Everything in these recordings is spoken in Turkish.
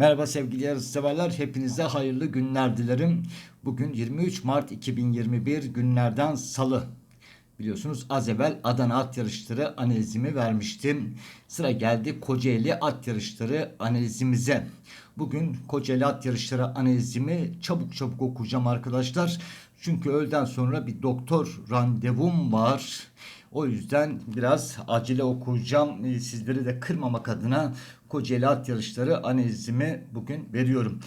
Merhaba sevgili yarışseverler. Hepinize hayırlı günler dilerim. Bugün 23 Mart 2021 günlerden salı. Biliyorsunuz az evvel Adana at yarışları analizimi vermiştim. Sıra geldi Kocaeli at yarışları analizimize. Bugün Kocaeli at yarışları analizimi çabuk çabuk okuyacağım arkadaşlar. Çünkü öğleden sonra bir doktor randevum var. O yüzden biraz acele okuyacağım. Ee, Sizleri de kırmamak adına Kocaeli at yarışları analizimi bugün veriyorum.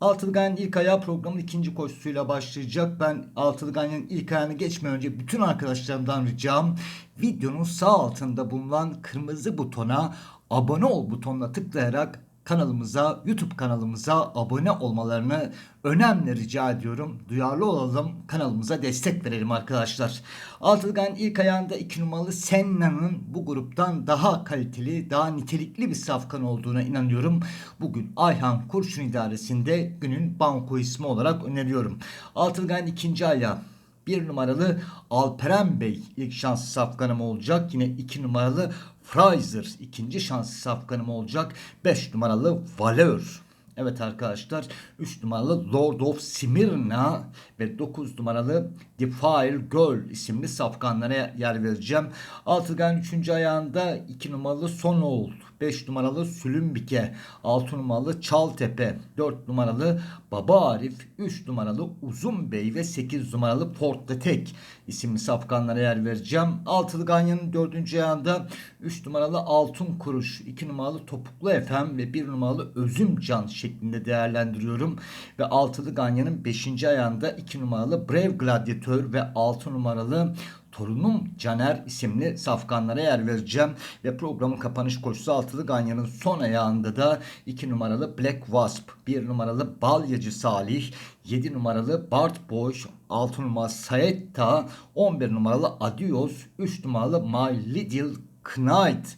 Altılı ilk ayağı programın ikinci koşusuyla başlayacak. Ben Altılı ilk ayağını geçmeden önce bütün arkadaşlarımdan ricam videonun sağ altında bulunan kırmızı butona abone ol butonuna tıklayarak kanalımıza, YouTube kanalımıza abone olmalarını önemli rica ediyorum. Duyarlı olalım, kanalımıza destek verelim arkadaşlar. Altılgan ilk ayağında 2 numaralı Senna'nın bu gruptan daha kaliteli, daha nitelikli bir safkan olduğuna inanıyorum. Bugün Ayhan Kurşun idaresinde günün banko ismi olarak öneriyorum. Altılgan ikinci ayağı. Bir numaralı Alperen Bey ilk şanslı safkanım olacak. Yine iki numaralı Fraser ikinci şanslı safkanım olacak. Beş numaralı Valeur. Evet arkadaşlar 3 numaralı Lord of Smyrna ve 9 numaralı Defile Girl isimli safkanlara yer vereceğim. Altıgan 3. ayağında 2 numaralı Sonoğul, 5 numaralı Sülümbike, 6 numaralı Çaltepe, 4 numaralı Baba Arif, 3 numaralı Uzun Bey ve 8 numaralı Portletek isimli safkanlara yer vereceğim. Altılı Ganyan'ın 4. ayağında 3 numaralı Altın Kuruş, 2 numaralı Topuklu Efem ve 1 numaralı Özümcan şeklinde değerlendiriyorum. Ve Altılı Ganyan'ın 5. ayağında 2 numaralı Brave Gladiator ve 6 numaralı Torunum Caner isimli safkanlara yer vereceğim. Ve programın kapanış koşusu altılı Ganyan'ın son ayağında da 2 numaralı Black Wasp, 1 numaralı Balyacı Salih, 7 numaralı Bart Boş, 6 numaralı Saetta, 11 numaralı Adios, 3 numaralı My Little Knight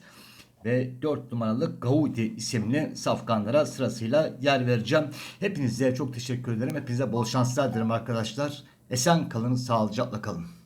ve 4 numaralı Gaudi isimli safkanlara sırasıyla yer vereceğim. Hepinize çok teşekkür ederim. Hepinize bol şanslar dilerim arkadaşlar. Esen kalın, sağlıcakla kalın.